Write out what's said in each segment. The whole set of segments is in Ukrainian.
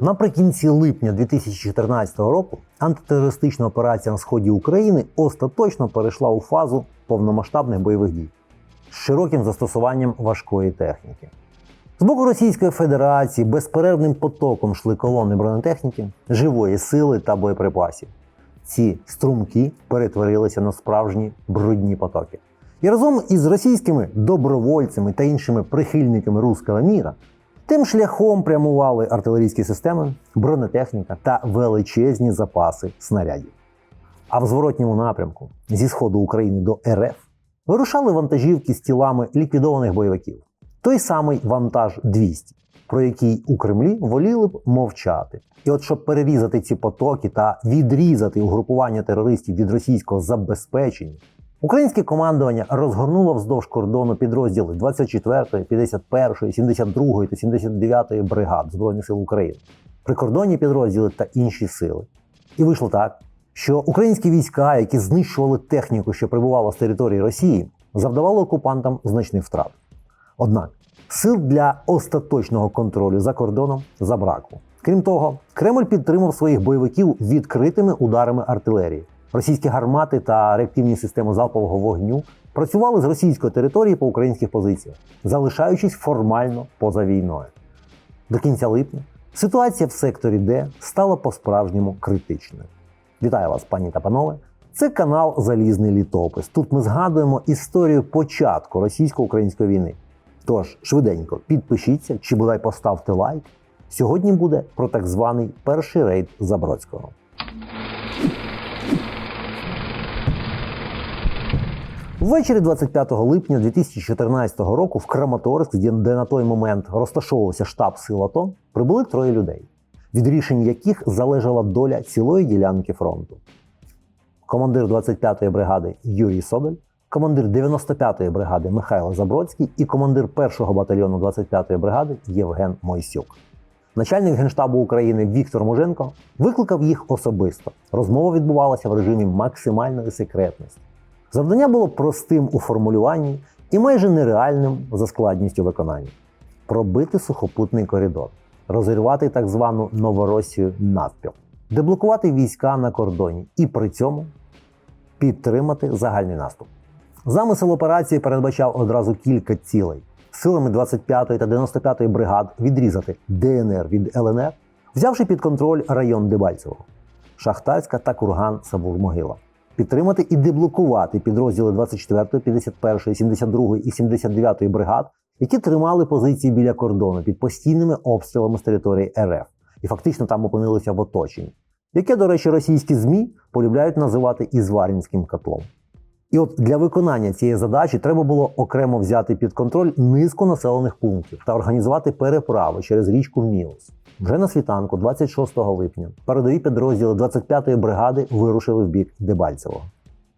Наприкінці липня 2014 року антитерористична операція на сході України остаточно перейшла у фазу повномасштабних бойових дій з широким застосуванням важкої техніки. З боку Російської Федерації безперервним потоком йшли колони бронетехніки, живої сили та боєприпасів. Ці струмки перетворилися на справжні брудні потоки. І разом із російськими добровольцями та іншими прихильниками руського міра тим шляхом прямували артилерійські системи, бронетехніка та величезні запаси снарядів. А в зворотньому напрямку зі сходу України до РФ вирушали вантажівки з тілами ліквідованих бойовиків. Той самий вантаж 200, про який у Кремлі воліли б мовчати. І от щоб перерізати ці потоки та відрізати угрупування терористів від російського забезпечення, українське командування розгорнуло вздовж кордону підрозділи 24-ї, 51-ї, 72-ї та 79-ї бригад Збройних сил України, прикордонні підрозділи та інші сили. І вийшло так, що українські війська, які знищували техніку, що прибувала з території Росії, завдавали окупантам значних втрат. Однак сил для остаточного контролю за кордоном забракло. Крім того, Кремль підтримав своїх бойовиків відкритими ударами артилерії. Російські гармати та реактивні системи залпового вогню працювали з російської території по українських позиціях, залишаючись формально поза війною. До кінця липня ситуація в секторі Д стала по-справжньому критичною. Вітаю вас, пані та панове! Це канал Залізний літопис. Тут ми згадуємо історію початку російсько-української війни. Тож швиденько підпишіться чи бодай поставте лайк. Сьогодні буде про так званий перший рейд Забродського. Ввечері 25 липня 2014 року в Краматорськ, де на той момент розташовувався штаб сил АТО, прибули троє людей, від рішень яких залежала доля цілої ділянки фронту. Командир 25-ї бригади Юрій Соболь, командир 95-ї бригади Михайло Забродський і командир 1-го батальйону 25-ї бригади Євген Мойсюк. Начальник Генштабу України Віктор Муженко викликав їх особисто. Розмова відбувалася в режимі максимальної секретності. Завдання було простим у формулюванні і майже нереальним за складністю виконання: пробити сухопутний коридор, розірвати так звану Новоросію навпіл, деблокувати війська на кордоні і при цьому підтримати загальний наступ. Замисел операції передбачав одразу кілька цілей. Силами 25-ї та 95-ї бригад відрізати ДНР від ЛНР, взявши під контроль район Дебальцевого, Шахтарська та Курган Сабур-Могила підтримати і деблокувати підрозділи 24, 51, 72 і 79 бригад, які тримали позиції біля кордону під постійними обстрілами з території РФ і фактично там опинилися в оточенні, яке, до речі, російські ЗМІ полюбляють називати Ізварінським котлом. І от для виконання цієї задачі треба було окремо взяти під контроль низку населених пунктів та організувати переправи через річку Міус. Вже на світанку, 26 липня, передові підрозділи 25-ї бригади вирушили в бік Дебальцевого.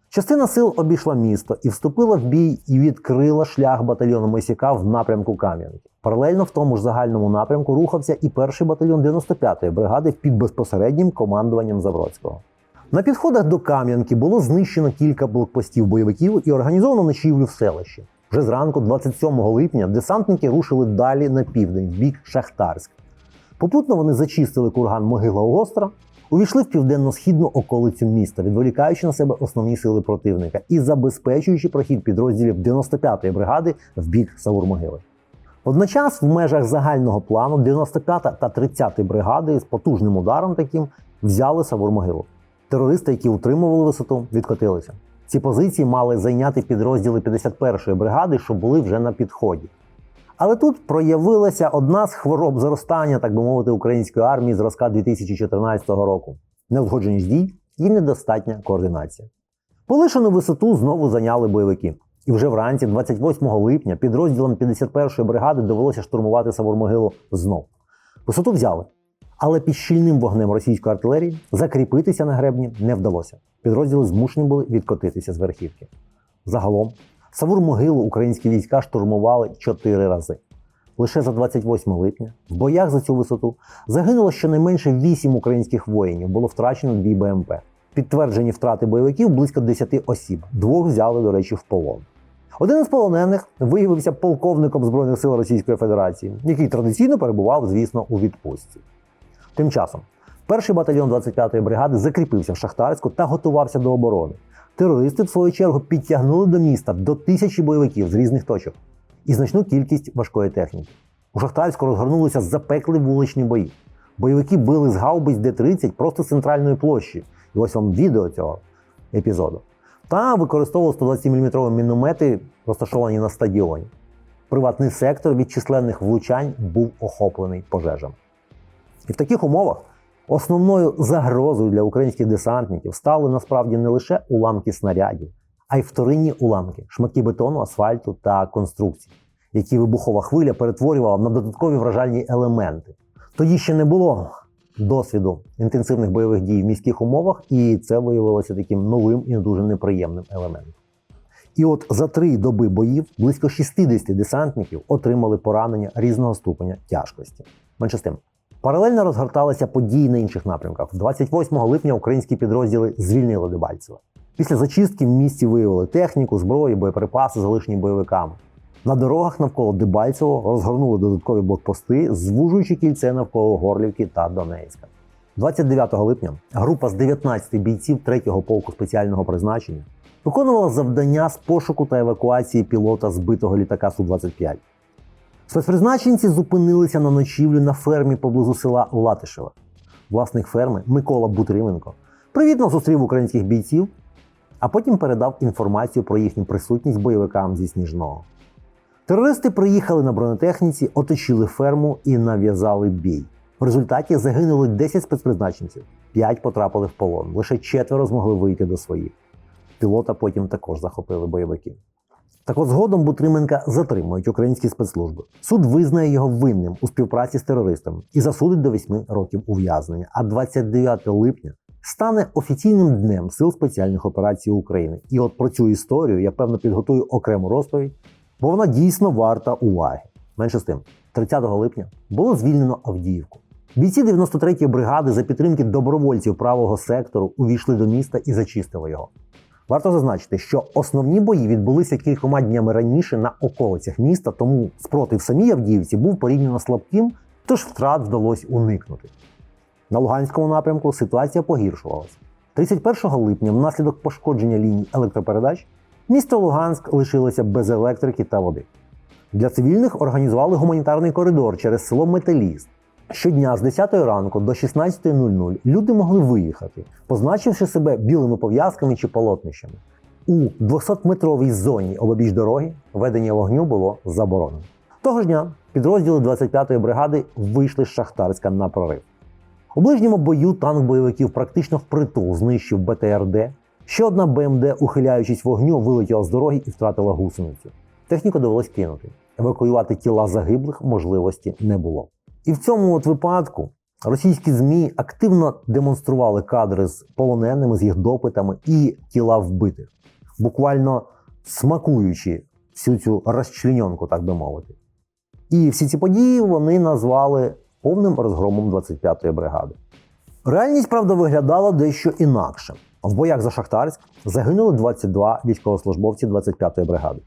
Частина сил обійшла місто і вступила в бій і відкрила шлях батальйону Мойсяка в напрямку Кам'янки. Паралельно в тому ж загальному напрямку рухався і перший батальйон 95-ї бригади під безпосереднім командуванням Заводського. На підходах до Кам'янки було знищено кілька блокпостів бойовиків і організовано ночівлю в селищі. Вже зранку, 27 липня, десантники рушили далі на південь, в бік Шахтарськ. Попутно вони зачистили курган Могила Огостра, увійшли в південно-східну околицю міста, відволікаючи на себе основні сили противника і забезпечуючи прохід підрозділів 95-ї бригади в бік Саур-Могили. Водночас, в межах загального плану 95 та та 30 бригади з потужним ударом таким взяли Савур-Могилу. Терористи, які утримували висоту, відкотилися. Ці позиції мали зайняти підрозділи 51-ї бригади, що були вже на підході. Але тут проявилася одна з хвороб зростання, так би мовити, української армії зразка 2014 року: неузгодженість дій і недостатня координація. Полишену висоту знову зайняли бойовики. І вже вранці, 28 липня, підрозділам 51-ї бригади довелося штурмувати Савурмогилу знов. Висоту взяли, але під щільним вогнем російської артилерії закріпитися на гребні не вдалося. Підрозділи змушені були відкотитися з верхівки. Загалом Савур-Могилу українські війська штурмували чотири рази. Лише за 28 липня в боях за цю висоту загинуло щонайменше 8 українських воїнів, було втрачено дві БМП. Підтверджені втрати бойовиків близько 10 осіб. Двох взяли, до речі, в полон. Один із полонених виявився полковником Збройних сил Російської Федерації, який традиційно перебував, звісно, у відпустці. Тим часом, перший батальйон 25-ї бригади закріпився в Шахтарську та готувався до оборони. Терористи, в свою чергу, підтягнули до міста до тисячі бойовиків з різних точок і значну кількість важкої техніки. У Шахтарську розгорнулися запекли вуличні бої. Бойовики били з гаубиць Д-30 просто з центральної площі. І ось вам відео цього епізоду. Та використовували 120 мм міномети, розташовані на стадіоні. Приватний сектор від численних влучань був охоплений пожежами. І в таких умовах основною загрозою для українських десантників стали насправді не лише уламки снарядів, а й вторинні уламки, шматки бетону, асфальту та конструкцій, які вибухова хвиля перетворювала на додаткові вражальні елементи. Тоді ще не було досвіду інтенсивних бойових дій в міських умовах, і це виявилося таким новим і дуже неприємним елементом. І от за три доби боїв близько 60 десантників отримали поранення різного ступеня тяжкості. Менше з тим. Паралельно розгорталися події на інших напрямках. 28 липня українські підрозділи звільнили Дебальцеве. Після зачистки в місті виявили техніку, зброю, боєприпаси, залишені бойовиками. На дорогах навколо Дебальцевого розгорнули додаткові блокпости, звужуючи кільце навколо Горлівки та Донецька. 29 липня група з 19 бійців 3-го полку спеціального призначення виконувала завдання з пошуку та евакуації пілота збитого літака Су-25. Спецпризначенці зупинилися на ночівлю на фермі поблизу села Латишева. Власник ферми Микола Бутрименко привітно зустрів українських бійців, а потім передав інформацію про їхню присутність бойовикам зі Сніжного. Терористи приїхали на бронетехніці, оточили ферму і нав'язали бій. В результаті загинули 10 спецпризначенців, 5 потрапили в полон, лише четверо змогли вийти до своїх. Пілота потім також захопили бойовики. Так от згодом Бутрименка затримують українські спецслужби. Суд визнає його винним у співпраці з терористами і засудить до 8 років ув'язнення. А 29 липня стане офіційним днем Сил спеціальних операцій України. І от про цю історію я певно підготую окрему розповідь, бо вона дійсно варта уваги. Менше з тим, 30 липня було звільнено Авдіївку. Бійці 93-ї бригади за підтримки добровольців правого сектору увійшли до міста і зачистили його. Варто зазначити, що основні бої відбулися кількома днями раніше на околицях міста, тому спротив самій Авдіївці був порівняно слабким, тож втрат вдалося уникнути. На Луганському напрямку ситуація погіршувалася. 31 липня, внаслідок пошкодження ліній електропередач, місто Луганськ лишилося без електрики та води. Для цивільних організували гуманітарний коридор через село Металіст. Щодня з 10 ранку до 16.00 люди могли виїхати, позначивши себе білими пов'язками чи полотнищами. У 200-метровій зоні обабіч дороги ведення вогню було заборонено. Того ж дня підрозділи 25-ї бригади вийшли з Шахтарська на прорив. У ближньому бою танк бойовиків практично впритул знищив БТРД. Ще одна БМД, ухиляючись вогню, вилетіла з дороги і втратила гусеницю. Техніку довелось кинути. Евакуювати тіла загиблих можливості не було. І в цьому от випадку російські ЗМІ активно демонстрували кадри з полоненими, з їх допитами і тіла вбитих, буквально смакуючи всю цю розчлененку, так би мовити. І всі ці події вони назвали повним розгромом 25-ї бригади. Реальність, правда, виглядала дещо інакше. В боях за Шахтарськ загинули 22 військовослужбовці 25-ї бригади.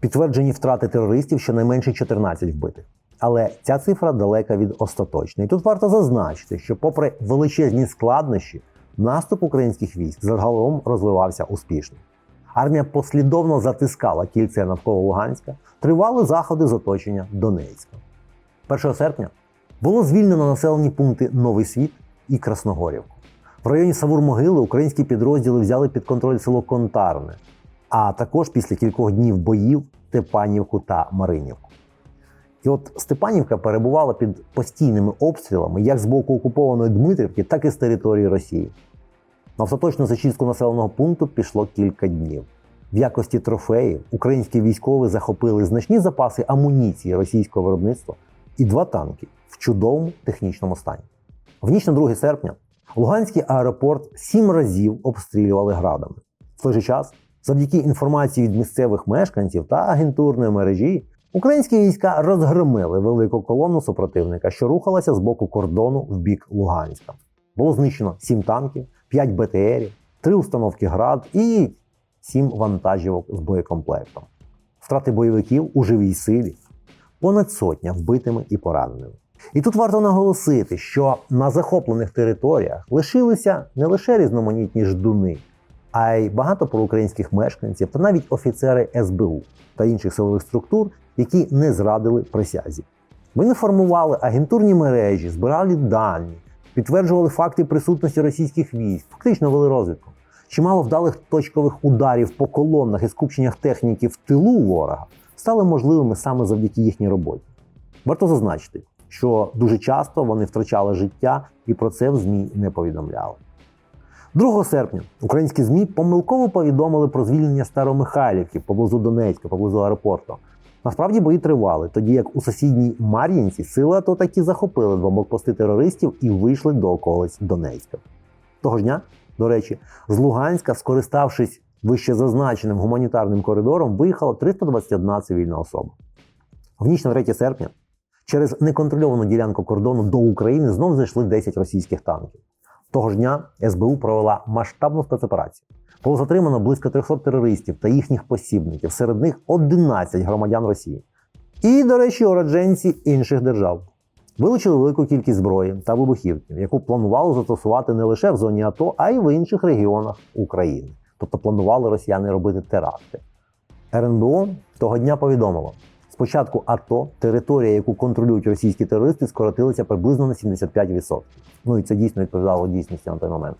Підтверджені втрати терористів щонайменше 14 вбитих. Але ця цифра далека від остаточної. І тут варто зазначити, що, попри величезні складнощі, наступ українських військ загалом розвивався успішно. Армія послідовно затискала кільце навколо Луганська, тривали заходи з оточення Донецька. 1 серпня було звільнено населені пункти Новий Світ і Красногорівку. В районі Савур-Могили українські підрозділи взяли під контроль село Контарне, а також після кількох днів боїв Тепанівку та Маринівку. І от Степанівка перебувала під постійними обстрілами як з боку окупованої Дмитрівки, так і з території Росії. На остаточну зачистку населеного пункту пішло кілька днів. В якості трофеїв українські військові захопили значні запаси амуніції російського виробництва і два танки в чудовому технічному стані. В ніч на 2 серпня Луганський аеропорт сім разів обстрілювали градами. В той же час, завдяки інформації від місцевих мешканців та агентурної мережі, українські війська розгромили велику колону супротивника, що рухалася з боку кордону в бік Луганська. Було знищено 7 танків, 5 БТРів, 3 установки град і 7 вантажівок з боєкомплектом. Втрати бойовиків у живій силі понад сотня вбитими і пораненими. І тут варто наголосити, що на захоплених територіях лишилися не лише різноманітні ждуни, а й багато проукраїнських мешканців та навіть офіцери СБУ та інших силових структур, які не зрадили присязі. Вони формували агентурні мережі, збирали дані, підтверджували факти присутності російських військ, фактично вели розвідку. Чимало вдалих точкових ударів по колонах і скупченнях техніки в тилу ворога стали можливими саме завдяки їхній роботі. Варто зазначити, що дуже часто вони втрачали життя і про це в ЗМІ не повідомляли. 2 серпня українські ЗМІ помилково повідомили про звільнення Старомихайлівки поблизу Донецька, поблизу аеропорту. Насправді бої тривали, тоді як у сусідній Мар'їнці сили АТО таки захопили два блокпости терористів і вийшли до околиць Донецька. Того ж дня, до речі, з Луганська, скориставшись вище зазначеним гуманітарним коридором, виїхала 321 цивільна особа. В ніч на 3 серпня через неконтрольовану ділянку кордону до України знов зайшли 10 російських танків. Того ж дня СБУ провела масштабну спецоперацію. Було затримано близько 300 терористів та їхніх посібників, серед них 11 громадян Росії. І, до речі, уродженці інших держав. Вилучили велику кількість зброї та вибухівки, яку планували застосувати не лише в зоні АТО, а й в інших регіонах України. Тобто планували росіяни робити теракти. РНБО того дня повідомило: спочатку АТО територія, яку контролюють російські терористи, скоротилася приблизно на 75%. Ну і це дійсно відповідало дійсності на той момент.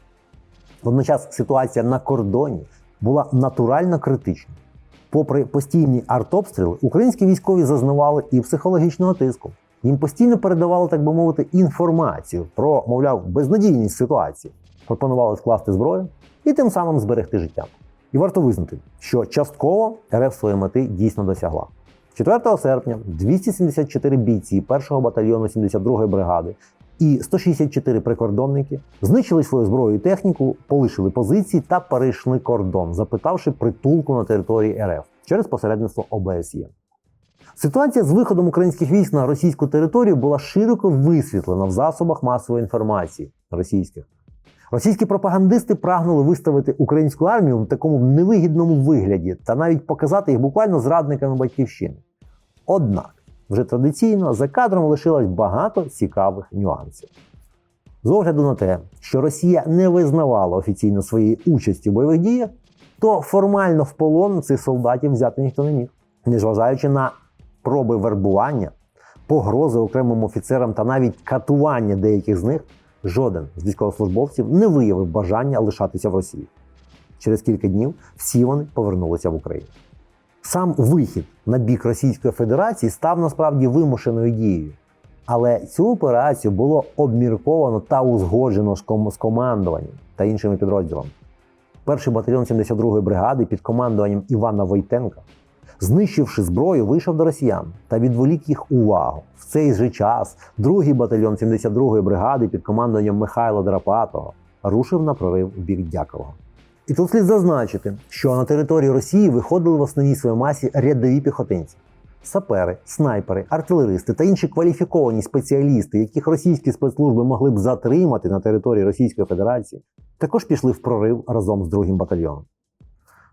Водночас ситуація на кордоні була натурально критична. Попри постійні артобстріли, українські військові зазнавали і психологічного тиску. Їм постійно передавали, так би мовити, інформацію про, мовляв, безнадійність ситуації, пропонували скласти зброю і тим самим зберегти життя. І варто визнати, що частково РФ своєї мети дійсно досягла. 4 серпня 274 бійці 1-го батальйону 72-ї бригади і 164 прикордонники знищили свою зброю і техніку, полишили позиції та перейшли кордон, запитавши притулку на території РФ через посередництво ОБСЄ. Ситуація з виходом українських військ на російську територію була широко висвітлена в засобах масової інформації російських. Російські пропагандисти прагнули виставити українську армію в такому невигідному вигляді та навіть показати їх буквально зрадниками батьківщини. Однак, вже традиційно за кадром лишилось багато цікавих нюансів. З огляду на те, що Росія не визнавала офіційно своєї участі в бойових діях, то формально в полон цих солдатів взяти ніхто не міг, незважаючи на проби вербування, погрози окремим офіцерам та навіть катування деяких з них, жоден з військовослужбовців не виявив бажання лишатися в Росії. Через кілька днів всі вони повернулися в Україну. Сам вихід на бік Російської Федерації став насправді вимушеною дією. Але цю операцію було обмірковано та узгоджено з командуванням та іншими підрозділами. Перший батальйон 72-ї бригади під командуванням Івана Войтенка, знищивши зброю, вийшов до росіян та відволік їх увагу. В цей же час другий батальйон 72-ї бригади під командуванням Михайла Драпатого рушив на прорив в бік Дякового. І тут слід зазначити, що на території Росії виходили в основній своїй масі рядові піхотинці. Сапери, снайпери, артилеристи та інші кваліфіковані спеціалісти, яких російські спецслужби могли б затримати на території Російської Федерації, також пішли в прорив разом з другим батальйоном.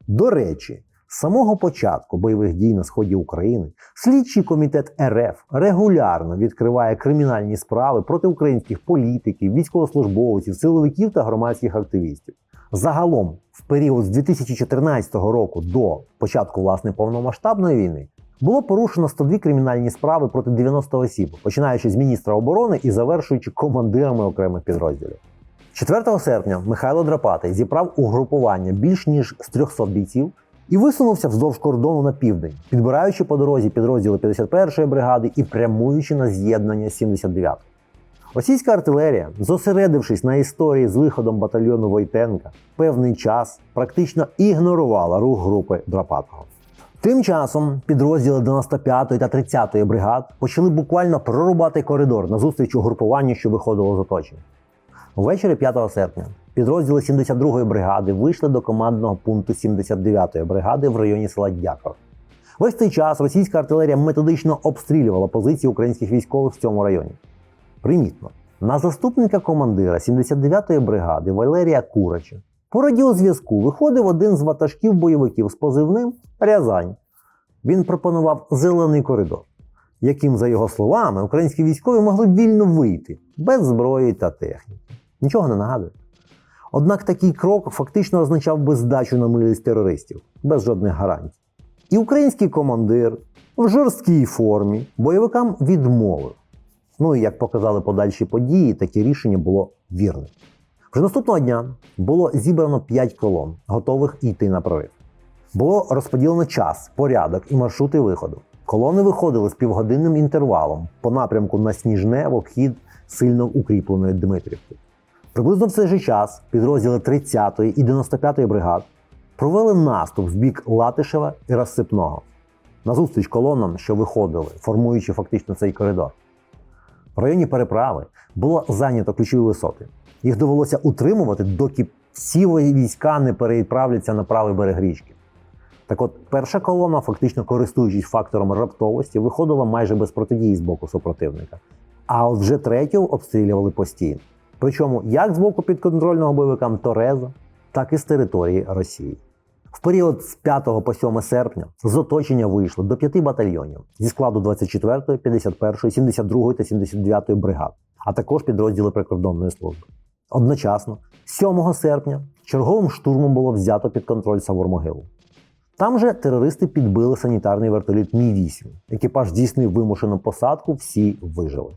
До речі, з самого початку бойових дій на сході України слідчий комітет РФ регулярно відкриває кримінальні справи проти українських політиків, військовослужбовців, силовиків та громадських активістів. Загалом, період з 2014 року до початку власне повномасштабної війни було порушено 102 кримінальні справи проти 90 осіб, починаючи з міністра оборони і завершуючи командирами окремих підрозділів. 4 серпня Михайло Драпатий зібрав угрупування більш ніж з 300 бійців і висунувся вздовж кордону на південь, підбираючи по дорозі підрозділи 51-ї бригади і прямуючи на з'єднання з 79 Російська артилерія, зосередившись на історії з виходом батальйону Войтенка, певний час практично ігнорувала рух групи Драпатого. Тим часом підрозділи 95-ї та 30-ї бригад почали буквально прорубати коридор назустріч угрупуванню, що виходило з оточення. Ввечері 5 серпня підрозділи 72-ї бригади вийшли до командного пункту 79-ї бригади в районі села Дяков. Весь цей час російська артилерія методично обстрілювала позиції українських військових в цьому районі. Примітно, на заступника командира 79-ї бригади Валерія Курача по радіозв'язку виходив один з ватажків бойовиків з позивним Рязань. Він пропонував зелений коридор. яким, за його словами, українські військові могли вільно вийти без зброї та техніки. Нічого не нагадує. Однак такий крок фактично означав би здачу на милість терористів без жодних гарантій. І український командир в жорсткій формі бойовикам відмовив. Ну і як показали подальші події, таке рішення було вірним. Вже наступного дня було зібрано 5 колон, готових йти на прорив. Було розподілено час, порядок і маршрути виходу. Колони виходили з півгодинним інтервалом по напрямку на Сніжне в обхід сильно укріпленої Дмитрівки. Приблизно в цей же час підрозділи 30-ї і 95-ї бригад провели наступ в бік Латишева і Розсипного назустріч колонам, що виходили, формуючи фактично цей коридор. В районі переправи було зайнято ключові висоти. Їх довелося утримувати, доки всі війська не переправляться на правий берег річки. Так от, перша колона, фактично користуючись фактором раптовості, виходила майже без протидії з боку супротивника. А от вже третю обстрілювали постійно. Причому як з боку підконтрольного бойовикам Тореза, так і з території Росії. В період з 5 по 7 серпня з оточення вийшло до п'яти батальйонів зі складу 24, 51, 72 та 79 бригад, а також підрозділи прикордонної служби. Одночасно, 7 серпня, черговим штурмом було взято під контроль Савурмогилу. Там же терористи підбили санітарний вертоліт Мі-8. Екіпаж здійснив вимушену посадку, всі вижили.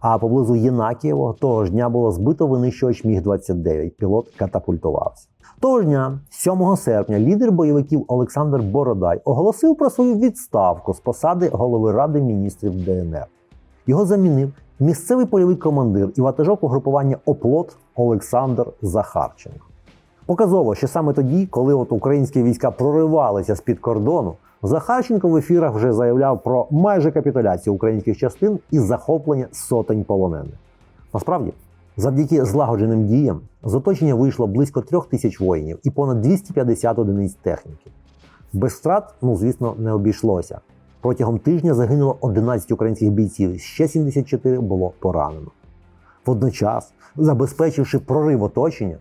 А поблизу Єнакієво того ж дня було збито винищувач Міг-29. Пілот катапультувався. Того ж дня, 7 серпня, лідер бойовиків Олександр Бородай оголосив про свою відставку з посади голови Ради міністрів ДНР. Його замінив місцевий польовий командир і ватажок угрупування Оплот Олександр Захарченко. Показово, що саме тоді, коли от українські війська проривалися з-під кордону, Захарченко в ефірах вже заявляв про майже капітуляцію українських частин і захоплення сотень полонених. Насправді, завдяки злагодженим діям з оточення вийшло близько трьох тисяч воїнів і понад 250 одиниць техніки. Без втрат, ну звісно, не обійшлося. Протягом тижня загинуло 11 українських бійців, ще 74 було поранено. Водночас, забезпечивши прорив оточення,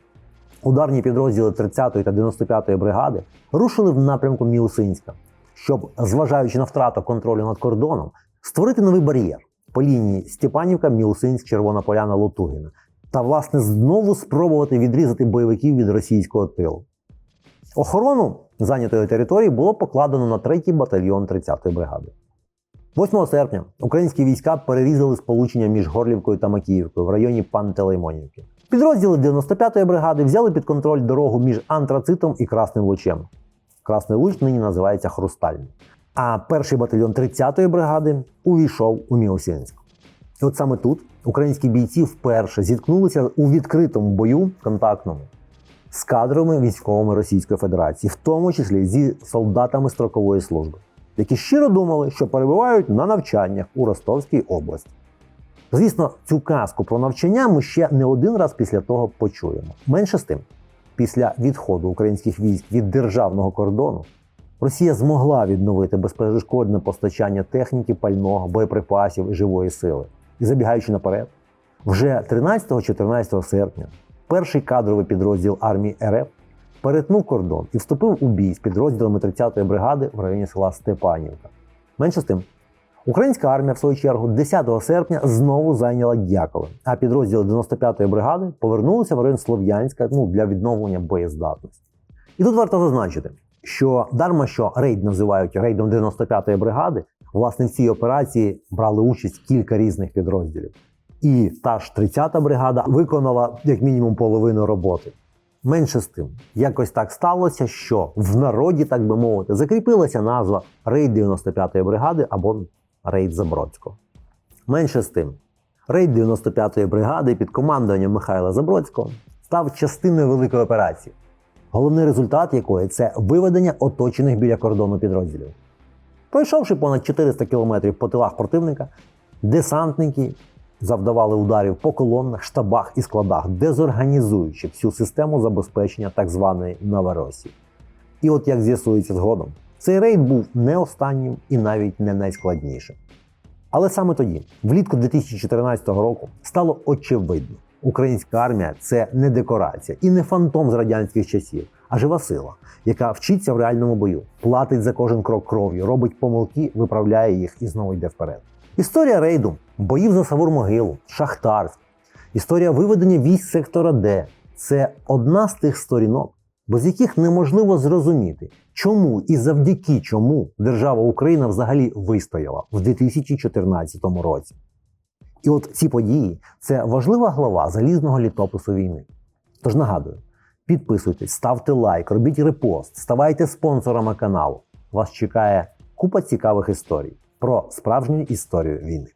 ударні підрозділи 30 та 95 бригади рушили в напрямку Міусинська, щоб, зважаючи на втрату контролю над кордоном, створити новий бар'єр по лінії Степанівка, Мілсинськ, Червона Поляна, Лотугіна та, власне, знову спробувати відрізати бойовиків від російського тилу. Охорону зайнятої території було покладено на 3-й батальйон 30-ї бригади. 8 серпня українські війська перерізали сполучення між Горлівкою та Макіївкою в районі Пантелеймонівки. Підрозділи 95-ї бригади взяли під контроль дорогу між Антрацитом і Красним Лучем. Красний Луч нині називається Хрустальний. А перший батальйон 30-ї бригади увійшов у Міосінськ. І от саме тут українські бійці вперше зіткнулися у відкритому бою контактному з кадровими військовими Російської Федерації, в тому числі зі солдатами строкової служби, які щиро думали, що перебувають на навчаннях у Ростовській області. Звісно, цю казку про навчання ми ще не один раз після того почуємо. Менше з тим, після відходу українських військ від державного кордону, Росія змогла відновити безперешкодне постачання техніки, пального, боєприпасів і живої сили. І забігаючи наперед, вже 13-14 серпня перший кадровий підрозділ армії РФ перетнув кордон і вступив у бій з підрозділами 30-ї бригади в районі села Степанівка. Менше з тим, українська армія, в свою чергу, 10 серпня знову зайняла Дякове, а підрозділи 95-ї бригади повернулися в район Слов'янська ну, для відновлення боєздатності. І тут варто зазначити, що дарма що рейд називають рейдом 95-ї бригади, власне, в цій операції брали участь кілька різних підрозділів. І та ж 30-та бригада виконала як мінімум половину роботи. Менше з тим, якось так сталося, що в народі, так би мовити, закріпилася назва рейд 95-ї бригади або рейд Забродського. Менше з тим, рейд 95-ї бригади під командуванням Михайла Забродського став частиною великої операції, головний результат якої це виведення оточених біля кордону підрозділів. Пройшовши понад 400 кілометрів по тилах противника, десантники завдавали ударів по колоннах, штабах і складах, дезорганізуючи всю систему забезпечення так званої Новоросії. І от як з'ясується згодом, цей рейд був не останнім і навіть не найскладнішим. Але саме тоді, влітку 2014 року, стало очевидно, українська армія це не декорація і не фантом з радянських часів, а жива сила, яка вчиться в реальному бою, платить за кожен крок кров'ю, робить помилки, виправляє їх і знову йде вперед. Історія рейду, боїв за Савур-Могилу, Шахтарськ, історія виведення військ сектора Д це одна з тих сторінок, без яких неможливо зрозуміти, чому і завдяки чому держава Україна взагалі вистояла в 2014 році. І от ці події це важлива глава залізного літопису війни. Тож нагадую, підписуйтесь, ставте лайк, робіть репост, ставайте спонсорами каналу. Вас чекає купа цікавих історій про справжню історію війни.